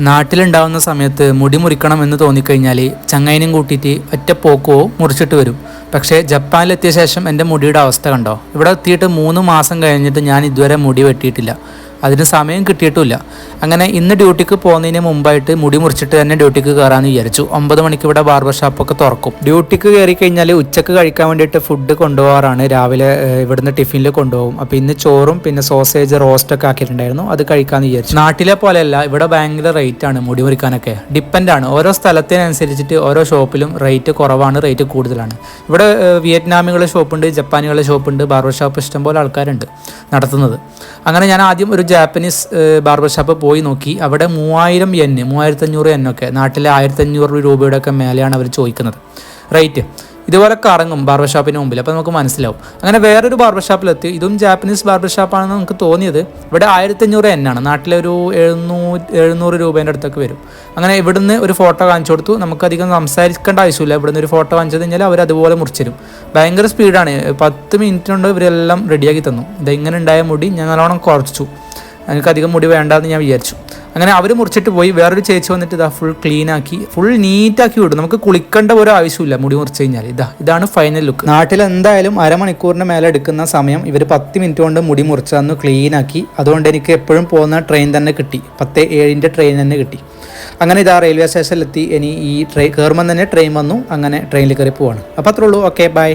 നാട്ടിലുണ്ടാവുന്ന സമയത്ത് മുടി മുറിക്കണം എന്ന് തോന്നിക്കഴിഞ്ഞാൽ ചങ്ങൈനും കൂട്ടിയിട്ട് ഒറ്റ പോക്കോ മുറിച്ചിട്ട് വരും. പക്ഷേ ജപ്പാനിലെത്തിയ ശേഷം എന്റെ മുടിയുടെ അവസ്ഥ കണ്ടോ? ഇവിടെ എത്തിയിട്ട് മൂന്ന് മാസം കഴിഞ്ഞിട്ട് ഞാൻ ഇതുവരെ മുടി വെട്ടിയിട്ടില്ല. അതിന് സമയം കിട്ടിയിട്ടുമില്ല. അങ്ങനെ ഇന്ന് ഡ്യൂട്ടിക്ക് പോകുന്നതിന് മുമ്പായിട്ട് മുടി മുറിച്ചിട്ട് തന്നെ ഡ്യൂട്ടിക്ക് കയറാമെന്ന് വിചാരിച്ചു. ഒമ്പത് മണിക്ക് ഇവിടെ ബാർബർ ഷോപ്പൊക്കെ തുറക്കും. ഡ്യൂട്ടിക്ക് കയറി കഴിഞ്ഞാൽ ഉച്ചയ്ക്ക് കഴിക്കാൻ വേണ്ടിയിട്ട് ഫുഡ് കൊണ്ടുപോകാറാണ്. രാവിലെ ഇവിടുന്ന് ടിഫിനിൽ കൊണ്ടുപോകും. അപ്പോൾ ഇന്ന് ചോറും പിന്നെ സോസേജ് റോസ്റ്റൊക്കെ ആക്കിയിട്ടുണ്ടായിരുന്നു. അത് കഴിക്കാമെന്ന് വിചാരിച്ചു. നാട്ടിലെ പോലെയല്ല ഇവിടെ ഭയങ്കര റേറ്റ് ആണ് മുടി മുറിക്കാനൊക്കെ. ഡിപ്പെൻഡാണ് ഓരോ സ്ഥലത്തിനനുസരിച്ചിട്ട് ഓരോ ഷോപ്പിലും റേറ്റ് കുറവാണ് റേറ്റ് കൂടുതലാണ്. ഇവിടെ ഏഹ്, വിയറ്റ്നാമികളുടെ ഷോപ്പുണ്ട് ജപ്പാനികളുടെ ഷോപ്പുണ്ട് ബാർബർ ഷോപ്പ് ഇഷ്ടംപോലെ ആൾക്കാരുണ്ട് നടത്തുന്നത്. അങ്ങനെ ഞാൻ ആദ്യം ഒരു ജാപ്പനീസ് ബാർബർ ഷോപ്പ് പോയി നോക്കി. അവിടെ മൂവായിരം എൻ മൂവായിരത്തഞ്ഞൂറ് എൻ ഒക്കെ നാട്ടിലെ ആയിരത്തഞ്ഞൂറ് രൂപയുടെ ഒക്കെ മേലെയാണ് അവർ ചോദിക്കുന്നത്. റേറ്റ്. ഇതുപോലെ കറങ്ങും ബാർബർ ഷോപ്പിന് മുമ്പിൽ. അപ്പോൾ നമുക്ക് മനസ്സിലാവും. അങ്ങനെ വേറൊരു ബാർബർ ഷോപ്പിലെത്തി ഇതും ജാപ്പനീസ് ബാർബർ ഷോപ്പാണെന്ന് നമുക്ക് തോന്നിയത് ഇവിടെ ആയിരത്തഞ്ഞൂറ് എൻ ആണ്. നാട്ടിലെ ഒരു എഴുന്നൂറ് എഴുന്നൂറ് രൂപേന്റെ അടുത്തൊക്കെ വരും. അങ്ങനെ ഇവിടുന്ന് ഒരു ഫോട്ടോ കാണിച്ചു കൊടുത്തു. നമുക്കധികം സംസാരിക്കേണ്ട ആവശ്യമില്ല. ഇവിടുന്ന് ഒരു ഫോട്ടോ കാണിച്ചു കഴിഞ്ഞാൽ അവർ അതുപോലെ മുറിച്ചിരും. ഭയങ്കര സ്പീഡാണ്. പത്ത് മിനിറ്റ് കൊണ്ട് ഇവരെല്ലാം റെഡിയാക്കി തന്നു. ഇതെങ്ങനെ ഉണ്ടായ മുടി ഞാൻ നല്ലോണം കുറച്ചു. എനിക്കധികം മുടി വേണ്ടാന്ന് ഞാൻ വിചാരിച്ചു. അങ്ങനെ അവർ മുറിച്ചിട്ട് പോയി. വേറൊരു ചേച്ചി വന്നിട്ട് ഇതാ ഫുൾ ക്ലീൻ ആക്കി ഫുൾ നീറ്റാക്കി വിടും. നമുക്ക് കുളിക്കേണ്ട ഒരു ആവശ്യമില്ല മുടി മുറിച്ച് കഴിഞ്ഞാൽ ഇതാ ഇതാണ് ഫൈനൽ ലുക്ക് നാട്ടിൽ എന്തായാലും അരമണിക്കൂറിന് മേലെ എടുക്കുന്ന സമയം ഇവർ പത്ത് മിനിറ്റ് കൊണ്ട് മുടി മുറിച്ചതെന്ന് ക്ലീൻ ആക്കി. അതുകൊണ്ട് എനിക്ക് എപ്പോഴും പോകുന്ന ട്രെയിൻ തന്നെ കിട്ടി. പത്ത് ഏഴിന്റെ ട്രെയിൻ തന്നെ കിട്ടി. അങ്ങനെ ഇതാ റെയിൽവേ സ്റ്റേഷനിലെത്തി ഇനി ഈ ട്രെയിൻ കയറുമ്പോൾ തന്നെ ട്രെയിൻ വന്നു. അങ്ങനെ ട്രെയിനിൽ കയറി പോവാണ്. അപ്പോൾ അത്രേ ഉള്ളൂ. Okay bye